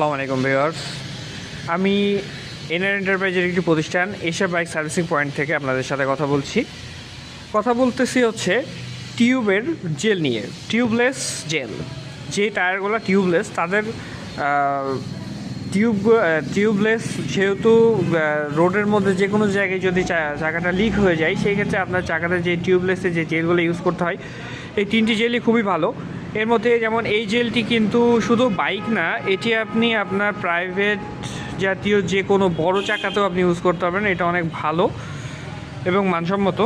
আসসালামু আলাইকুম, ভিউয়ার্স। আমি এনআর এন্টারপ্রাইজের একটি প্রতিষ্ঠান, এশিয়া বাইক সার্ভিসিং পয়েন্ট থেকে আপনাদের সাথে কথা বলছি। কথা বলতেছি হচ্ছে টিউবের জেল নিয়ে, টিউবলেস জেল। যে টায়ারগুলো টিউবলেস, তাদের টিউব টিউবলেস যেহেতু রোডের মধ্যে যে কোনো জায়গায় যদি চাকাটা লিক হয়ে যায়, সেই ক্ষেত্রে আপনার চাকাতে যে টিউবলেসের যে জেলগুলো ইউজ করতে হয়, এই তিনটি জেলই খুবই ভালো। এর মধ্যে যেমন এই জেলটি কিন্তু শুধু বাইক না, এটি আপনি আপনার প্রাইভেট জাতীয় যে কোনো বড় চাকাতেও আপনি ইউজ করতে পারবেন, এটা অনেক ভালো এবং মানসম্মত।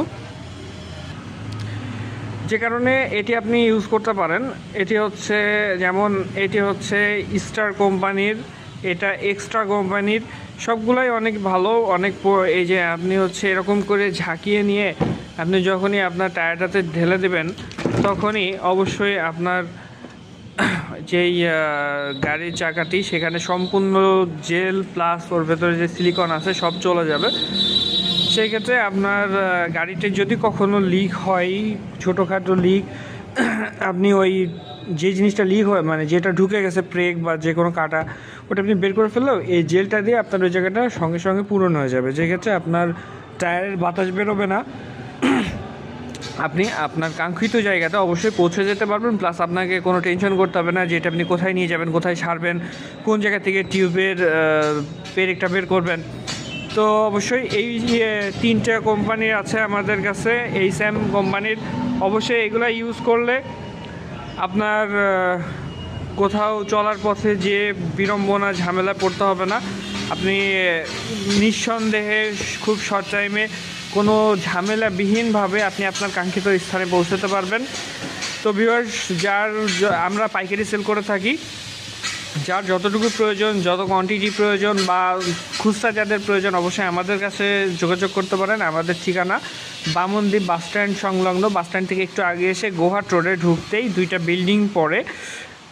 যে কারণে এটি আপনি ইউজ করতে পারেন। এটি হচ্ছে যেমন এটি হচ্ছে স্টার কোম্পানির, এটা এক্সট্রা কোম্পানির, সবগুলাই অনেক ভালো, অনেক এই যে আপনি হচ্ছে এরকম করে ঝাঁকিয়ে নিয়ে আপনি যখনই আপনার টায়ারটাতে ঢেলে দেবেন তখনই অবশ্যই আপনার যেই গাড়ির চাকাটি, সেখানে সম্পূর্ণ জেল প্লাস ওর ভেতরে যে সিলিকন আছে, সব চলে যাবে। সেই ক্ষেত্রে আপনার গাড়িতে যদি কখনো লিক হয়, ছোটোখাটো লিক আপনি ওই যে জিনিসটা লিক হয় মানে যেটা ঢুকে গেছে ব্রেক বা যে কোনো কাটা, ওটা আপনি বের করে ফেললেও এই জেলটা দিয়ে আপনার ওই জায়গাটা সঙ্গে সঙ্গে পূরণ হয়ে যাবে। যে ক্ষেত্রে আপনার টায়ারের বাতাস বেরোবে না। আপনি আপনার কাঙ্ক্ষিত জায়গাতে অবশ্যই পৌঁছে যেতে পারবেন প্লাস আপনাকে কোনো টেনশন করতে হবে না যে এটা আপনি কোথায় নিয়ে যাবেন, কোথায় ছাড়বেন কোন জায়গা থেকে টিউবের পেরেকটা বের করবেন। তো অবশ্যই এই তিনটা কোম্পানি আছে আমাদের কাছে, এই স্যাম কোম্পানির অবশ্যই এগুলো ইউজ করলে আপনার কোথাও চলার পথে যে বিড়ম্বনা, ঝামেলা পড়তে হবে না। আপনি নিঃসন্দেহে খুব শর্ট টাইমে কোনো ঝামেলাবিহীনভাবে আপনি আপনার কাঙ্ক্ষিত স্থানে পৌঁছতে পারবেন। তো ভিউয়ার্স যার আমরা পাইকারি সেল করে থাকি, যার যতটুকু প্রয়োজন, যত কোয়ান্টিটি প্রয়োজন বা খুচরা যাদের প্রয়োজন, অবশ্যই আমাদের কাছে যোগাযোগ করতে পারেন। আমাদের ঠিকানা বামনদ্বীপ বাস স্ট্যান্ড সংলগ্ন। বাস স্ট্যান্ড থেকে একটু আগে এসে গোহাট রোডে ঢুকতেই দুইটা বিল্ডিং পরে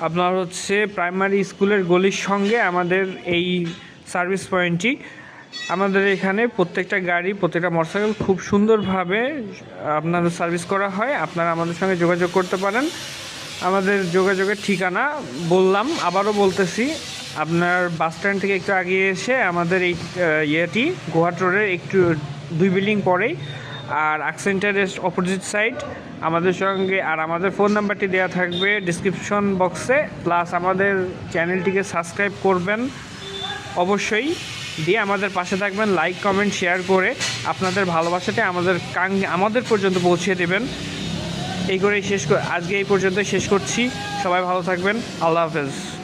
আপনার হচ্ছে প্রাইমারি স্কুলের গলির সঙ্গে আমাদের এই সার্ভিস পয়েন্টটি আমাদের এখানে প্রত্যেকটা গাড়ি, প্রত্যেকটা মোটরসাইকেল খুব সুন্দরভাবে আপনাদের সার্ভিস করা হয়। আপনারা আমাদের সঙ্গে যোগাযোগ করতে পারেন। আমাদের যোগাযোগের ঠিকানা বললাম, আবারও বলতেছি, আপনার বাস স্ট্যান্ড থেকে একটু আগে এসে আমাদের এই ইয়েটি, গোহাট রোডের একটু দুই বিল্ডিং পরেই, আর আকসেন্টারের অপোজিট সাইড আমাদের সঙ্গে, আর আমাদের ফোন নাম্বারটি দেওয়া থাকবে ডিসক্রিপশন বক্সে প্লাস আমাদের চ্যানেলটিকে সাবস্ক্রাইব করবেন অবশ্যই। দিয়ে আমাদের পাশে থাকবেন লাইক কমেন্ট শেয়ার করে আপনাদের ভালোবাসাটা আমাদের কাং আমাদের পর্যন্ত পৌঁছিয়ে দেবেন। এই করেই শেষ আজকে এই পর্যন্ত শেষ করছি। সবাই ভালো থাকবেন। আল্লাহ হাফেজ।